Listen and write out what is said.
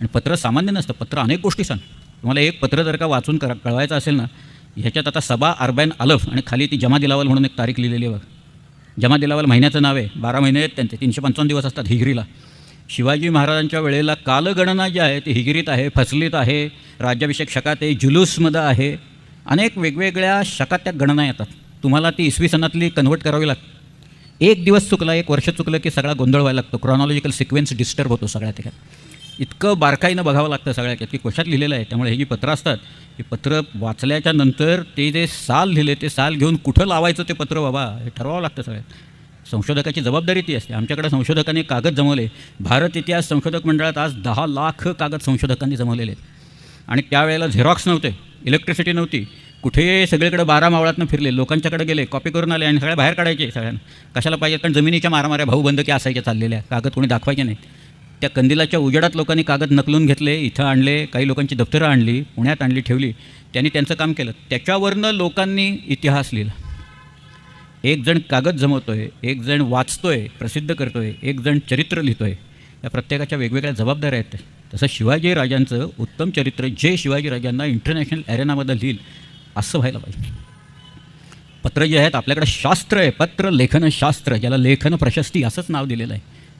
आणि पत्र सामान्य नसतं पत्र अनेक गोष्टी सांग. तुम्हाला एक पत्र जर का वाचून करा कळवायचं असेल ना ह्याच्यात आता सबा अरबॅन अलफ आणि खाली ती जमा दिलावल म्हणून एक तारीख लिहिलेली आहे बघ. जमा दिलावल महिन्याचं नाव आहे बारा महिने आहेत त्यांचे तीनशे पंचावन्न दिवस असतात हिगिरीला. शिवाजी महाराजांच्या वेळेला कालगणना जी आहे ती हिगिरीत आहे फसलीत आहे राज्याभिषेक शकात आहे जुलूसमध्ये आहे अनेक वेगवेगळ्या शकात त्या गणना येतात. तुम्हाला ती इसवी सणातली कन्वर्ट करावी लागते एक दिवस चुकला एक वर्ष चुकलं की सगळा गोंधळ व्हायला लागतो. क्रॉनॉलॉजिकल सिक्वेन्स डिस्टर्ब होतो सगळ्या त्याच्यात इतकं बारकाईनं बघावं लागतं सगळ्या की कशात लिहिलेलं आहे. त्यामुळे हे जी पत्रं असतात ही पत्र वाचल्याच्या नंतर ते जे साल लिहिले ते साल घेऊन कुठं लावायचं ते पत्र बाबा हे ठरवावं लागतं सगळ्यात. संशोधकाची जबाबदारी ती असते. आमच्याकडे संशोधकांनी कागद जमवले. भारत इतिहास संशोधक मंडळात आज दहा लाख कागद संशोधकांनी जमवलेले आहेत. आणि त्यावेळेला झेरॉक्स नव्हते इलेक्ट्रिसिटी नव्हती. कुठे सगळीकडे बारा मावळातनं फिरले लोकांच्याकडे गेले कॉपी करून आले आणि सगळ्या बाहेर काढायचे सगळ्यांना. कशाला पाहिजे? कारण जमिनीच्या मारामाऱ्या भाऊबंदकी असायच्या चाललेल्या. कागद कोणी दाखवायचे नाही त्या कंदिलाच्या उजेडात लोकांनी कागद नकलून घेतले इथं आणले काही लोकांची दप्तरं आणली पुण्यात आणली ठेवली. त्यांनी त्यांचं काम केलं. त्याच्यावरनं लोकांनी इतिहास लिहिला. एक जण कागद जमवतोय एक जण वाचतोय प्रसिद्ध करतोय एक जण चरित्र लिहितोय. या प्रत्येकाच्या वेगवेगळ्या जबाबदाऱ्या आहेत तसं शिवाजी राजांचं उत्तम चरित्र जे शिवाजी राजांना इंटरनॅशनल ॲरेनामध्ये लिहिल असं व्हायला पाहिजे. पत्र जे आहेत आपल्याकडे शास्त्र आहे. पत्र लेखन शास्त्र ज्याला लेखन प्रशस्ती असंच नाव दिलेलं आहे.